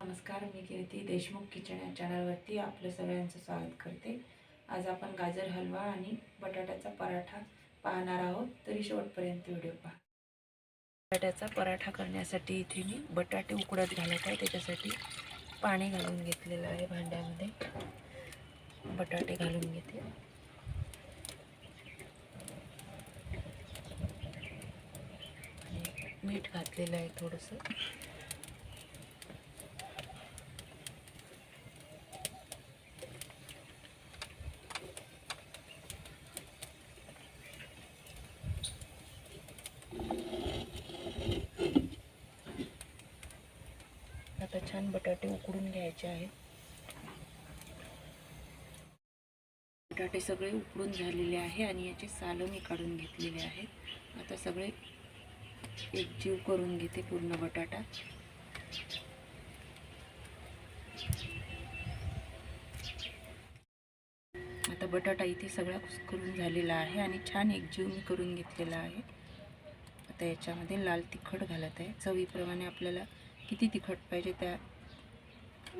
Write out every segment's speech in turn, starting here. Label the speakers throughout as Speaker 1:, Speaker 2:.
Speaker 1: नमस्कार मी कीर्ती देशमुख किचन या चॅनलवरती आपलं सगळ्यांचं स्वागत करते. आज आपण गाजर हलवा आणि बटाट्याचा पराठा पाहणार आहोत. तरी शेवटपर्यंत व्हिडिओ पहा. बटाट्याचा पराठा करण्यासाठी इथे मी बटाटे उकडत घालत आहे. त्याच्यासाठी पाणी घालून घेतलेलं आहे भांड्यामध्ये. बटाटे घालून घेते. आणि मीठ घातलेलं आहे थोडंसं आता छान बटाटे उकडून घ्यायचे आहे. बटाटे सगळे उकडून झालेले आहे आणि याचे सालं मी काढून घेतलेले आहेत. आता सगळे एकजीव करून घेते पूर्ण बटाटा. आता बटाटा इथे सगळा कुसकरून झालेला आहे आणि छान एकजीव मी करून घेतलेला आहे. आता याच्यामध्ये लाल तिखट घालत आहे. चवीप्रमाणे आपल्याला किती तिखट पाहिजे त्या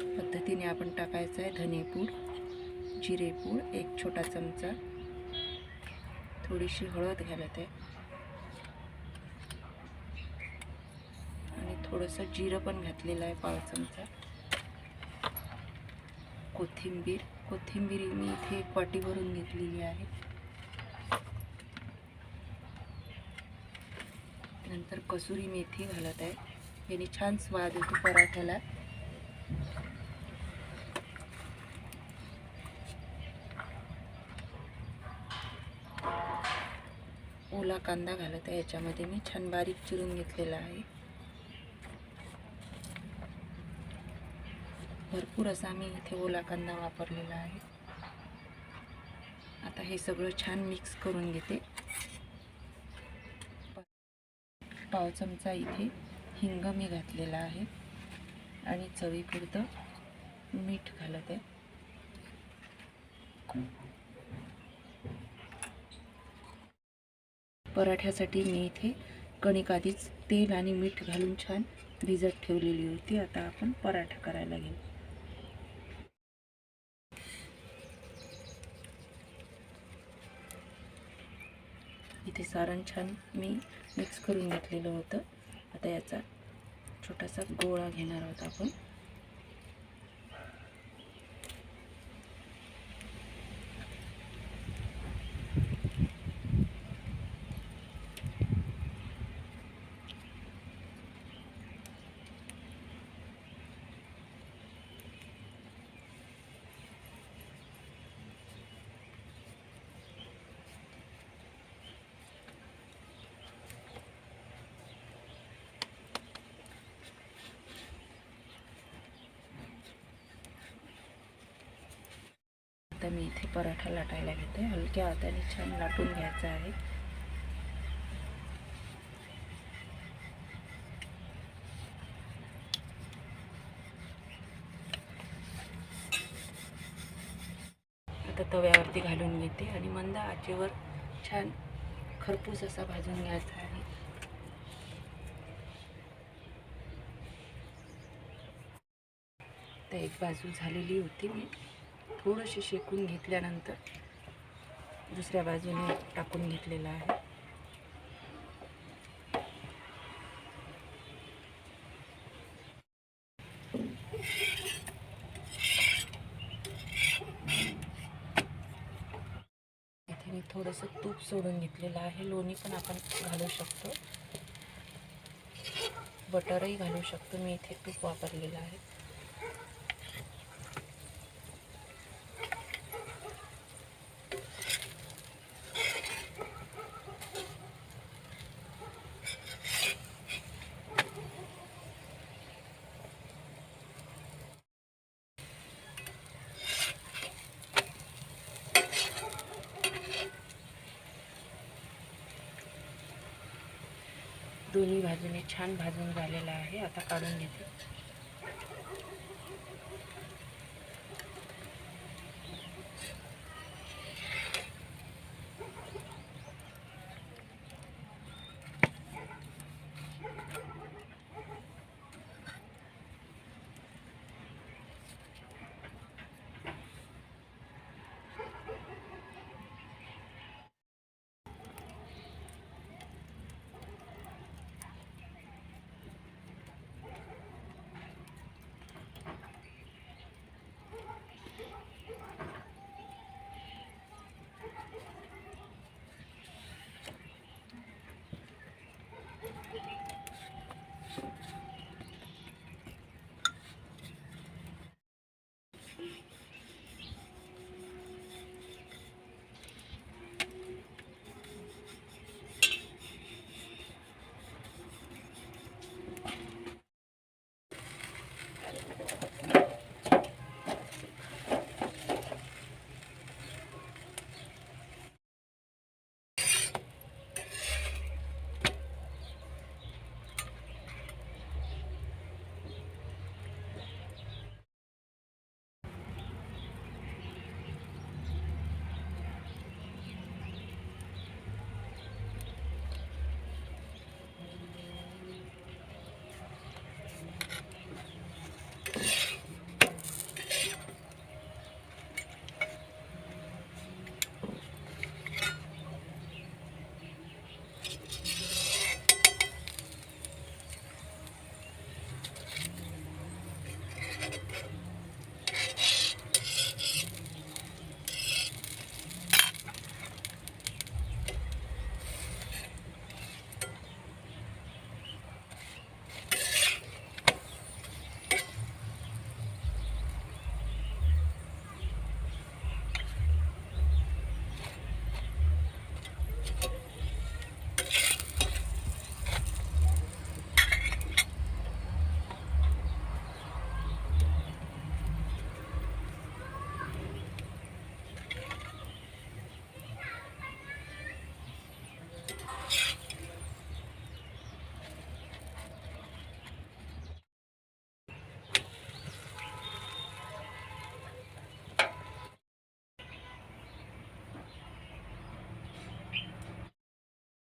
Speaker 1: पद्धतीने आपण टाकायचं आहे धनेपूड जिरेपूड एक छोटा चमचा. थोडीशी हळद घालत आहे. आणि थोडंसं जिरं पण घातलेलं आहे पाव चमचा. कोथिंबीर कोथिंबीर मी इथे एक वाटी भरून घेतलेली आहे. नंतर कसुरी मेथी घालत आहे. याने छान स्वाद येतो पराठ्याला ओला कांदा घालत आहे. याच्यामध्ये मी छान बारीक चिरून घेतलेला आहे. भरपूर असा मी इथे ओला कांदा वापरलेला आहे. आता हे सगळं छान मिक्स करून घेते. पाव चमचा इथे हिंग मी घातलेला आहे. आणि चवीपुरतं मीठ घालत आहे. पराठ्यासाठी मी इथे कणिक आधीच तेल आणि मीठ घालून छान भिजत ठेवलेली होती. आता आपण पराठा करायला घेऊ. इथे सारण छान मी मिक्स करून घेतलेलं होतं. आता याचा छोटासा गोळा घेणार आहोत आपण. आता मी इथे पराठा लाटायला घेते. हलक्या हाताने छान लाटून घ्यायचा आहे. आता तव्यावरती घालून घेते आणि मंद आचेवर छान खरपूस असा भाजून घ्यायचा आहे. तर एक बाजू झालेली होती मी. थोडंसे शेकून घेतल्यानंतर दुसऱ्या बाजूने टाकून घेतलेलं आहे. इथे मी थोडंसं तूप सोडून घेतलेलं आहे. लोणी पण आपण घालू शकतो. बटरही घालू शकतो. मी इथे तूप वापरलेलं आहे. बाजूने छान भाजून झालेला आहे. आता काढून घेते.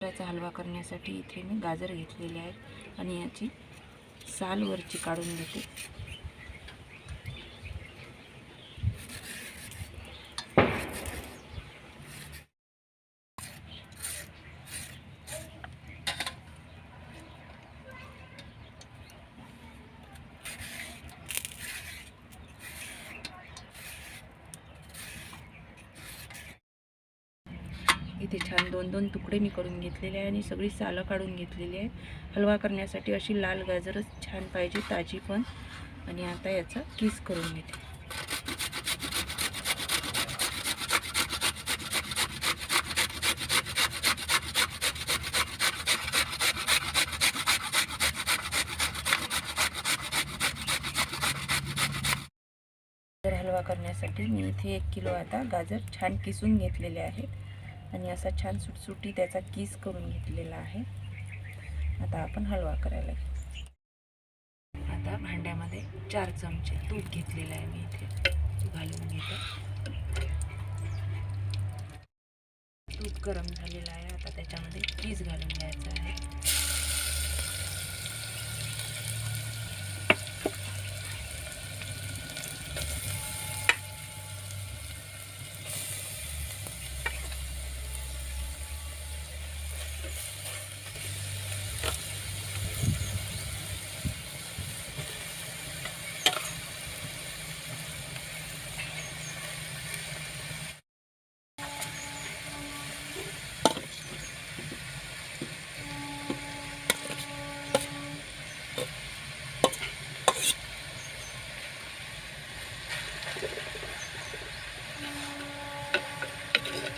Speaker 1: गाजराचा हलवा करण्यासाठी इथे मी गाजर घेतलेले आहे आणि याची साल वरची काढून घेते इथे छान दोन दोन तुकडे मी करून घेतलेले आहे आणि सगळी सालं काढून घेतलेली आहे. हलवा करण्यासाठी अशी लाल गाजरच छान पाहिजे ताजी पण. आणि आता याचा किस करून घेते. गाजर हलवा करण्यासाठी मी इथे एक किलो आता गाजर छान किसून घेतलेले आहेत. आणि असा छान सुटसुटी त्याचा किस करून घेतलेला आहे. आता आपण हलवा करायला घेऊ. आता भांड्यामध्ये चार चमचे तूप घेतलेलं आहे मी इथे. घालून घेते. तूप गरम झालेलं आहे. आता त्याच्यामध्ये चीज घालून घ्यायचं आहे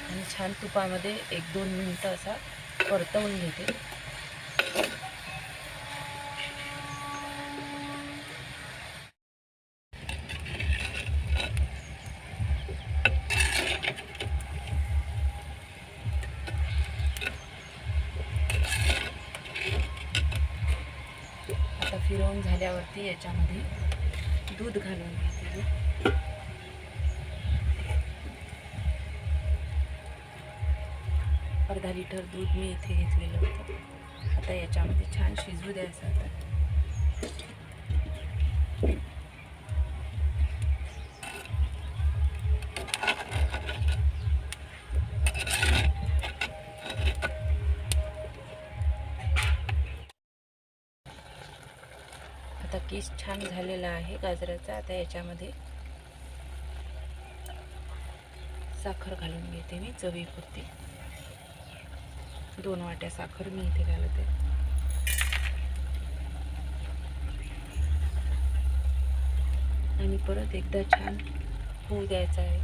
Speaker 1: आणि छान तुपामध्ये एक दोन मिनटं असा परतवून घेते. आता फिरवून झाल्यावरती याच्यामध्ये दूध घालून घेते. अर्धा लिटर दूध मी इथे घेतलेलं होतं. आता याच्यामध्ये छान शिजू द्यायचं आता. आता केस छान झालेला आहे गाजराचा. आता याच्यामध्ये साखर घालून घेते मी चवीपुरती. दोन वाट्या साखर मी इथे घालते. आणि परत एकदा छान होऊ द्यायचं आहे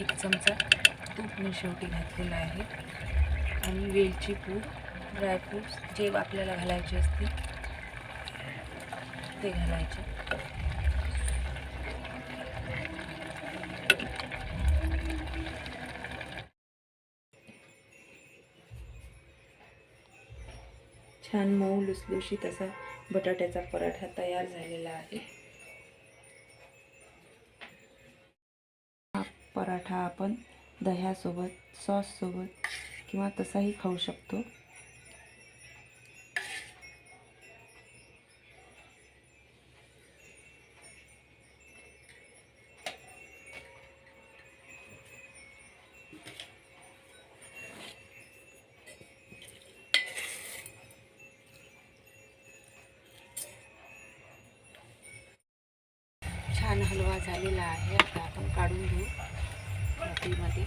Speaker 1: एक चमचा तूप मी शेवटी घातलेला आहे. आणि वेलची पूड ड्रायफ्रूट्स जे आपल्याला घालायचे असतील ते घालायचे. छान मऊ लुसलुशीत असा बटाट्याचा पराठा तयार झालेला आहे. हा पराठा आपण दह्यासोबत सॉससोबत किंवा तसाही खाऊ शकतो. छान हलवा झालेला आहे आता आपण काढून घेऊ वाटीमध्ये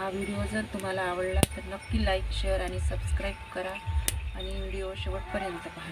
Speaker 1: हा व्हिडिओ जर तुम्हाला आवडला तर नक्की लाईक शेअर आणि सबस्क्राईब करा आणि व्हिडिओ शेवटपर्यंत पहा.